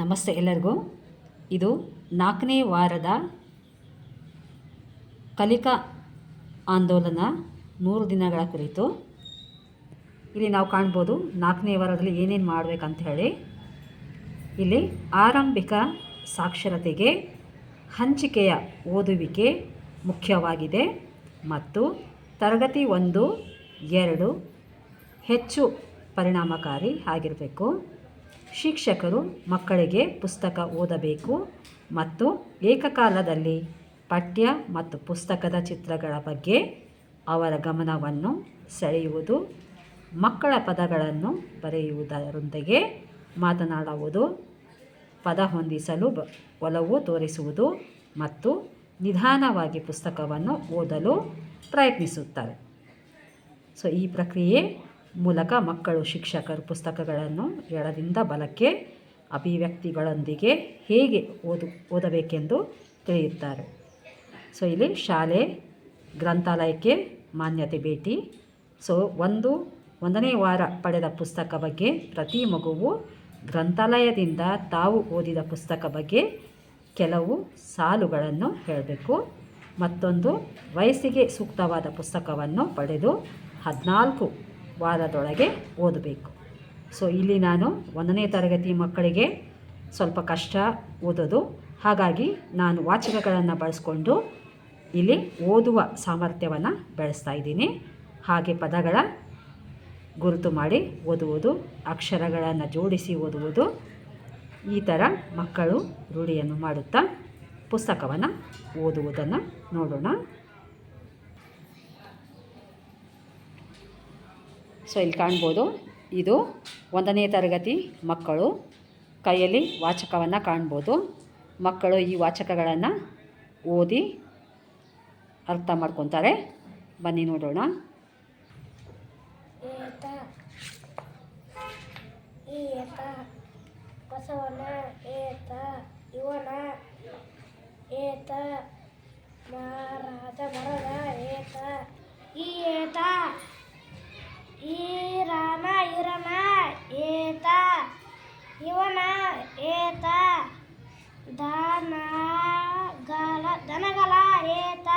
ನಮಸ್ತೆ ಎಲ್ಲರಿಗೂ. ಇದು ನಾಲ್ಕನೇ ವಾರದ ಕಲಿಕಾ ಆಂದೋಲನ ಮೂರು ದಿನಗಳ ಕುರಿತು. ಇಲ್ಲಿ ನಾವು ಕಾಣ್ಬೋದು ನಾಲ್ಕನೇ ವಾರದಲ್ಲಿ ಏನೇನು ಮಾಡಬೇಕಂತ ಹೇಳಿ. ಇಲ್ಲಿ ಆರಂಭಿಕ ಸಾಕ್ಷರತೆಗೆ ಹಂಚಿಕೆಯ ಓದುವಿಕೆ ಮುಖ್ಯವಾಗಿದೆ ಮತ್ತು ತರಗತಿ ಒಂದು, ಎರಡು ಹೆಚ್ಚು ಪರಿಣಾಮಕಾರಿ ಆಗಿರಬೇಕು. ಶಿಕ್ಷಕರು ಮಕ್ಕಳಿಗೆ ಪುಸ್ತಕ ಓದಬೇಕು ಮತ್ತು ಏಕಕಾಲದಲ್ಲಿ ಪಠ್ಯ ಮತ್ತು ಪುಸ್ತಕದ ಚಿತ್ರಗಳ ಬಗ್ಗೆ ಅವರ ಗಮನವನ್ನು ಸೆಳೆಯುವುದು, ಮಕ್ಕಳ ಪದಗಳನ್ನು ಬರೆಯುವುದರೊಂದಿಗೆ ಮಾತನಾಡುವುದು, ಪದ ಹೊಂದಿಸಲು ಬ, ಒಲವು ತೋರಿಸುವುದು ಮತ್ತು ನಿಧಾನವಾಗಿ ಪುಸ್ತಕವನ್ನು ಓದಲು ಪ್ರಯತ್ನಿಸುತ್ತಾರೆ. ಸೊ ಈ ಪ್ರಕ್ರಿಯೆ ಮೂಲಕ ಮಕ್ಕಳು, ಶಿಕ್ಷಕರು ಪುಸ್ತಕಗಳನ್ನು ಎಡದಿಂದ ಬಲಕ್ಕೆ ಅಭಿವ್ಯಕ್ತಿಗಳೊಂದಿಗೆ ಹೇಗೆ ಓದು, ಓದಬೇಕೆಂದು ತಿಳಿಯುತ್ತಾರೆ. ಸೊ, ಇಲ್ಲಿ ಶಾಲೆ, ಗ್ರಂಥಾಲಯಕ್ಕೆ ಮಾನ್ಯತೆ ಭೇಟಿ. ಸೊ, ಒಂದು, ಒಂದನೇ ವಾರ ಪಡೆದ ಪುಸ್ತಕ ಬಗ್ಗೆ ಪ್ರತಿ ಮಗುವು ಗ್ರಂಥಾಲಯದಿಂದ ತಾವು ಓದಿದ ಪುಸ್ತಕ ಬಗ್ಗೆ ಕೆಲವು ಸಾಲುಗಳನ್ನು ಹೇಳಬೇಕು. ಮತ್ತೊಂದು, ವಯಸ್ಸಿಗೆ ಸೂಕ್ತವಾದ ಪುಸ್ತಕವನ್ನು ಪಡೆದು ಹದಿನಾಲ್ಕು ವಾರದೊಳಗೆ ಓದಬೇಕು. ಸೊ ಇಲ್ಲಿ ನಾನು ಒಂದನೇ ತರಗತಿ ಮಕ್ಕಳಿಗೆ ಸ್ವಲ್ಪ ಕಷ್ಟ ಓದೋದು. ಹಾಗಾಗಿ ನಾನು ವಾಚಕಗಳನ್ನು ಬಳಸ್ಕೊಂಡು ಇಲ್ಲಿ ಓದುವ ಸಾಮರ್ಥ್ಯವನ್ನು ಬೆಳೆಸ್ತಾ ಇದ್ದೀನಿ. ಹಾಗೆ ಪದಗಳ ಗುರುತು ಮಾಡಿ ಓದುವುದು, ಅಕ್ಷರಗಳನ್ನು ಜೋಡಿಸಿ ಓದುವುದು, ಈ ಥರ ಮಕ್ಕಳು ರೂಢಿಯನ್ನು ಮಾಡುತ್ತಾ ಪುಸ್ತಕವನ್ನು ಓದುವುದನ್ನು ನೋಡೋಣ. ಸೊ ಇಲ್ಲಿ ಕಾಣ್ಬೋದು. ಇದು ಒಂದನೇ ತರಗತಿ ಮಕ್ಕಳು ಕೈಯಲ್ಲಿ ವಾಚಕವನ್ನು ಕಾಣ್ಬೋದು. ಮಕ್ಕಳು ಈ ವಾಚಕಗಳನ್ನು ಓದಿ ಅರ್ಥ ಮಾಡ್ಕೊತಾರೆ. ಬನ್ನಿ ನೋಡೋಣ. ಏತ ಇವನ ಏತ ಮಹಾರಾಜ ಬರದ ಏತ, ಈ ಏತ. ధనగల దనగల ఏత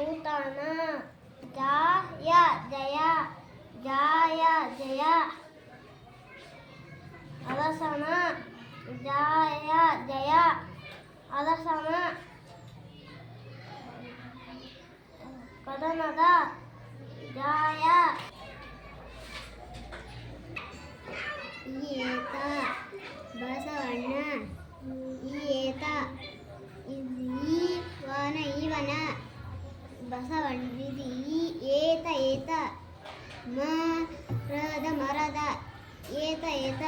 ఊతన జాయ జయ జాయ జయ. అలసన జాయ జయ అలసన కథనద జాయ. ఏత. ಬಸವಣ್ಣ ಈತ ಇವನ ಇವನ ಬಸವಣ್ಣ ಇದು ಈ ಏತ ಏತ ಮರದ ಮರದ ಏತ ಏತ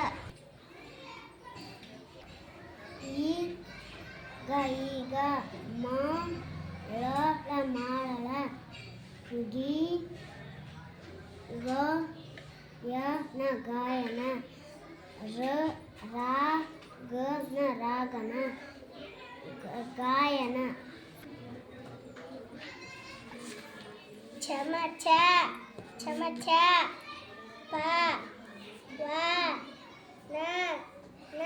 ಈಗ ಈಗ ಮಾಳ ಮಾಡಳ ಗಿ ಗ ಯ ನ ಗಾಯನ ರ ರಾ ಗ ನ ರಾಗನ ಗ- ಗಾಯನ ಚಮಚ ಚಮಚ ಪ ವ ನ ನ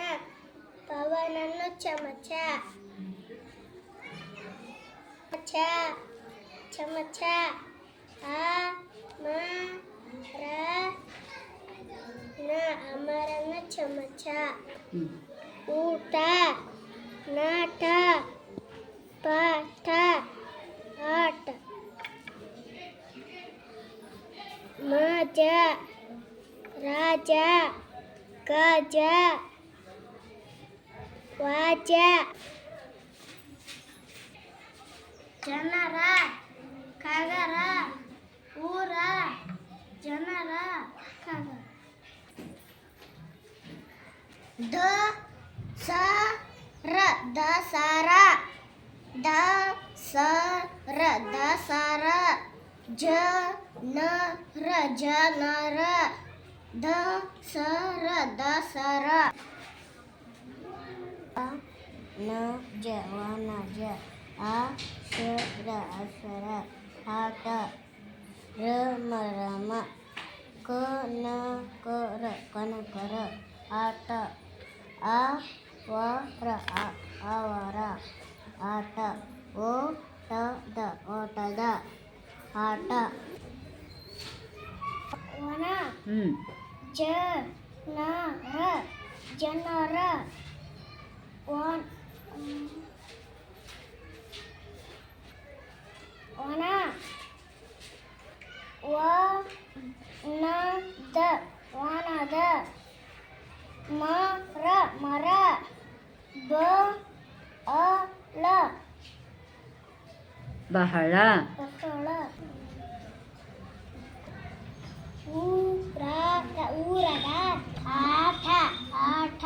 ಪವನನ್ನು ಚಮಚ ಚ ಚಮಚ ಆ ಮ ರ ನ ಅಮರನ ಚಮಚ ಊಟ ನಾಟ ಪಾಠ ಆಟ ಮಜ ರಾಜ ಗಜ ವಾಜ ಜನರ ಕಗರ ಊರ ಜನರ ದ ಸ ರ ದಸರ ದ ಸ ರ ದಸರ ಜ ನ ರ ಜನರ ದ ಸ ರ ದಸರ ಅ ನ ಜ ವನ ಜ ಆ ಶ ರ ಅಕ್ಷರ ಆಟ ರಮ ರಮ ಕ ಕನಕರ ಕನಕರ ಆಟ ಆ ವರ ಅ- ಅವರ ಆಟ ಓಟದ ಓಟದ ಆಟ ವನ ಹ್ಞೂ ಜನರ ಜನರ ವನ ವನ ವನದ ವನದ ಮರ ಮರ ಬ ಅಳ ಬಹಳ ಬಹಳ ಊರಾಗ ಊರಾಗ ಆಟ ಆಟ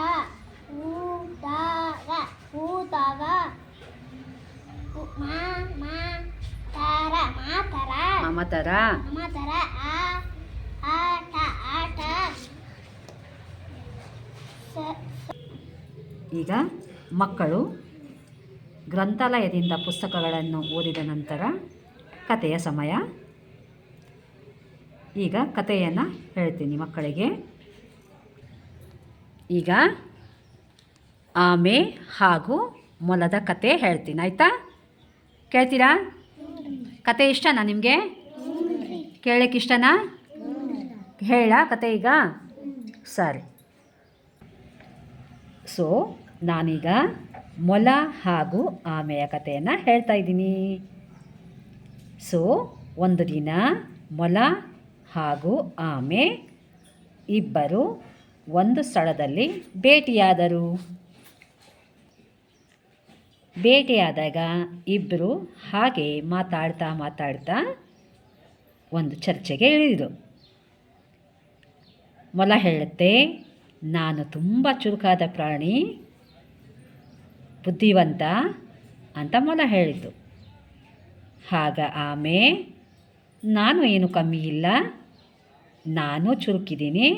ಊದಾಗ ಊದಾಗ ಮಾ ಮಾ ತಾರ ಮಾತರ ಮಮತರ ಮಾತರ ಈಗ ಮಕ್ಕಳು ಗ್ರಂಥಾಲಯದಿಂದ ಪುಸ್ತಕಗಳನ್ನು ಓದಿದ ನಂತರ ಕಥೆಯ ಸಮಯ. ಈಗ ಕಥೆಯನ್ನು ಹೇಳ್ತೀನಿ ಮಕ್ಕಳಿಗೆ. ಈಗ ಆಮೆ ಹಾಗೂ ಮೊಲದ ಕತೆ ಹೇಳ್ತೀನಿ, ಆಯಿತಾ? ಕೇಳ್ತೀರಾ? ಕತೆ ಇಷ್ಟನಾ ನಿಮಗೆ? ಕೇಳಕ್ಕೆ ಇಷ್ಟನಾ ಹೇಳ ಕತೆ ಈಗ. ಸರಿ. ಸೊ ನಾನೀಗ ಮೊಲ ಹಾಗೂ ಆಮೆಯ ಕಥೆಯನ್ನು ಹೇಳ್ತಾ ಇದ್ದೀನಿ. ಸೊ, ಒಂದು ದಿನ ಮೊಲ ಹಾಗೂ ಆಮೆ ಇಬ್ಬರು ಒಂದು ಸ್ಥಳದಲ್ಲಿ ಭೇಟಿಯಾದರು. ಭೇಟಿಯಾದಾಗ ಇಬ್ಬರು ಹಾಗೆ ಮಾತಾಡ್ತಾ ಮಾತಾಡ್ತಾ ಒಂದು ಚರ್ಚೆಗೆ ಇಳಿದರು ಮೊಲ ಹೇಳುತ್ತೆ, ನಾನು ತುಂಬ ಚುರುಕಾದ ಪ್ರಾಣಿ. ಬುದ್ಧಿವಂತ ಅಂತ ಮೊಲ ಹೇಳಿತು ಆಗ ಆಮೆ, ನಾನು ಏನು ಕಮ್ಮಿ ಇಲ್ಲ. ನಾನು ಚುರುಕಿದ್ದೀನಿ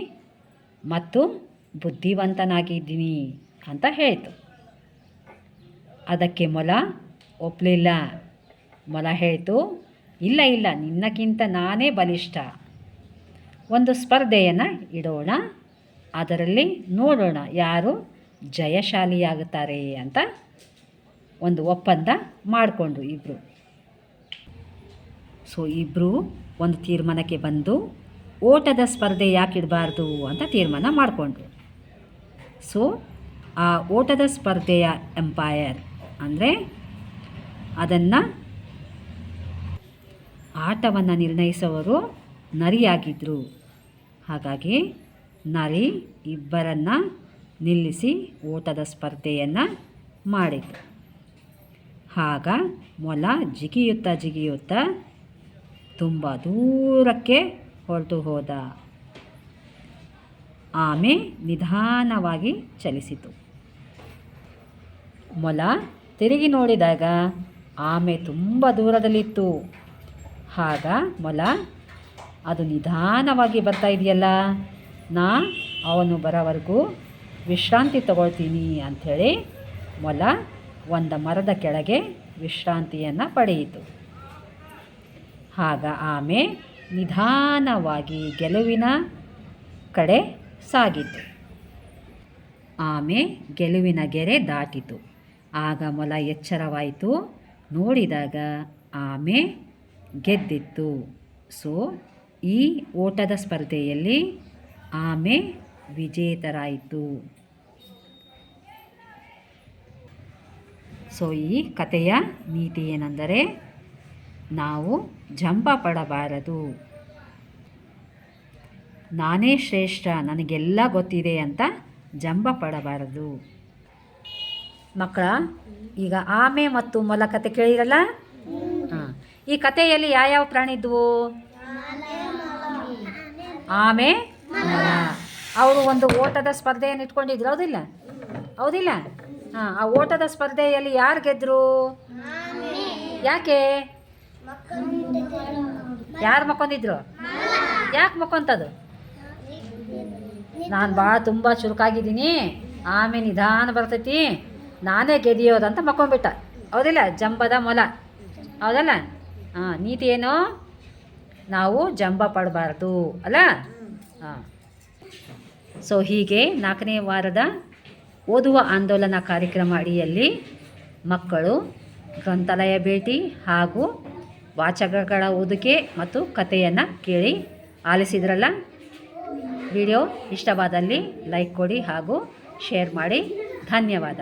ಮತ್ತು ಬುದ್ಧಿವಂತನಾಗಿದ್ದೀನಿ ಅಂತ ಹೇಳಿತು. ಅದಕ್ಕೆ ಮೊಲ ಒಪ್ಪಲಿಲ್ಲ ಮೊಲ ಹೇಳಿತು, ಇಲ್ಲ ಇಲ್ಲ, ನಿನ್ನಕ್ಕಿಂತ ನಾನೇ ಬಲಿಷ್ಠ. ಒಂದು ಸ್ಪರ್ಧೆಯನ್ನು ಇಡೋಣ. ಅದರಲ್ಲಿ ನೋಡೋಣ ಯಾರು ಜಯಶಾಲಿಯಾಗುತ್ತಾರೆ ಅಂತ ಒಂದು ಒಪ್ಪಂದ ಮಾಡಿಕೊಂಡ್ರು ಇಬ್ಬರು ಸೊ ಇಬ್ಬರು ಒಂದು ತೀರ್ಮಾನಕ್ಕೆ ಬಂದು ಓಟದ ಸ್ಪರ್ಧೆ ಯಾಕೆ ಇಡಬಾರ್ದು ಅಂತ ತೀರ್ಮಾನ ಮಾಡಿಕೊಂಡ್ರು. ಸೊ ಆ ಓಟದ ಸ್ಪರ್ಧೆಯ ಎಂಪೈರ್ ಅಂದರೆ ಅದನ್ನು ಆಟವನ್ನು ನಿರ್ಣಯಿಸುವವರು ನರಿಯಾಗಿದ್ದರು ಹಾಗಾಗಿ ನರಿ ಇಬ್ಬರನ್ನು ನಿಲ್ಲಿಸಿ ಓಟದ ಸ್ಪರ್ಧೆಯನ್ನು ಮಾಡಿತು ಆಗ ಮೊಲ ಜಿಗಿಯುತ್ತಾ ಜಿಗಿಯುತ್ತಾ ತುಂಬ ದೂರಕ್ಕೆ ಹೊರಟು ಹೋದ. ಆಮೆ ನಿಧಾನವಾಗಿ ಚಲಿಸಿತು. ಮೊಲ ತಿರುಗಿ ನೋಡಿದಾಗ ಆಮೆ ತುಂಬ ದೂರದಲ್ಲಿತ್ತು. ಆಗ ಮೊಲ, ಅದು ನಿಧಾನವಾಗಿ ಬರ್ತಾ ಇದೆಯಲ್ಲ, ನಾ ಅವನು ಬರೋವರೆಗೂ ವಿಶ್ರಾಂತಿ ತಗೊಳ್ತೀನಿ ಅಂಥೇಳಿ ಮೊಲ ಒಂದು ಮರದ ಕೆಳಗೆ ವಿಶ್ರಾಂತಿಯನ್ನು ಪಡೆಯಿತು. ಆಗ ಆಮೆ ನಿಧಾನವಾಗಿ ಗೆಲುವಿನ ಕಡೆ ಸಾಗಿತು. ಆಮೆ ಗೆಲುವಿನ ಗೆರೆ ದಾಟಿತು. ಆಗ ಮೊಲ ಎಚ್ಚರವಾಯಿತು. ನೋಡಿದಾಗ ಆಮೆ ಗೆದ್ದಿತ್ತು. ಸೊ, ಈ ಓಟದ ಸ್ಪರ್ಧೆಯಲ್ಲಿ ಆಮೆ ವಿಜೇತರಾಯಿತು. ಸೊ, ಈ ಕಥೆಯ ನೀತಿ ಏನೆಂದರೆ, ನಾವು ಜಂಪ ಪಡಬಾರದು. ನಾನೇ ಶ್ರೇಷ್ಠ, ನನಗೆಲ್ಲ ಗೊತ್ತಿದೆ ಅಂತ ಜಂಬ ಪಡಬಾರದು. ಮಕ್ಕಳ, ಈಗ ಆಮೆ ಮತ್ತು ಮೊಲ ಕತೆ ಕೇಳಿರಲ್ಲ? ಹಾಂ. ಈ ಕಥೆಯಲ್ಲಿ ಯಾವ್ಯಾವ ಪ್ರಾಣಿ ಇದ್ವು ಆಮೆ, ಮೊಲ. ಅವರು ಒಂದು ಓಟದ ಸ್ಪರ್ಧೆಯನ್ನು ಇಟ್ಕೊಂಡಿದ್ರು. ಹೌದಿಲ್ಲ? ಹೌದಿಲ್ಲ? ಹಾಂ, ಆ ಓಟದ ಸ್ಪರ್ಧೆಯಲ್ಲಿ ಯಾರು ಗೆದ್ರು? ಯಾಕೆ? ಯಾರು ಮಕ್ಕೊಂದಿದ್ರು ಯಾಕೆ ಮಕ್ಕೊಂತದು ನಾನು ಭಾಳ ತುಂಬ ಚುರುಕಾಗಿದ್ದೀನಿ. ಆಮೇಲೆ ನಿಧಾನ ಬರ್ತೈತಿ. ನಾನೇ ಗೆದಿಯೋದಂತ ಮಕ್ಕೊಂಬಿಟ್ಟ ಹೌದಿಲ್ಲ? ಜಂಬದ ಮೊಲ. ಹೌದಲ್ಲ? ಹಾಂ, ನೀತಿ ಏನು? ನಾವು ಜಂಬ ಪಡಬಾರ್ದು. ಅಲ್ಲ? ಹಾಂ. ಸೊ ಹೀಗೆ ನಾಲ್ಕನೇ ವಾರದ ಓದುವ ಆಂದೋಲನ ಕಾರ್ಯಕ್ರಮ ಅಡಿಯಲ್ಲಿ ಮಕ್ಕಳು, ಗ್ರಂಥಾಲಯ ಭೇಟಿ ಹಾಗೂ ವಾಚಕಗಳ ಓದುಗೆ ಮತ್ತು ಕಥೆಯನ್ನು ಕೇಳಿ ಆಲಿಸಿದ್ರಲ್ಲ? ವಿಡಿಯೋ ಇಷ್ಟವಾದಲ್ಲಿ ಲೈಕ್ ಕೊಡಿ ಹಾಗೂ ಶೇರ್ ಮಾಡಿ. ಧನ್ಯವಾದ.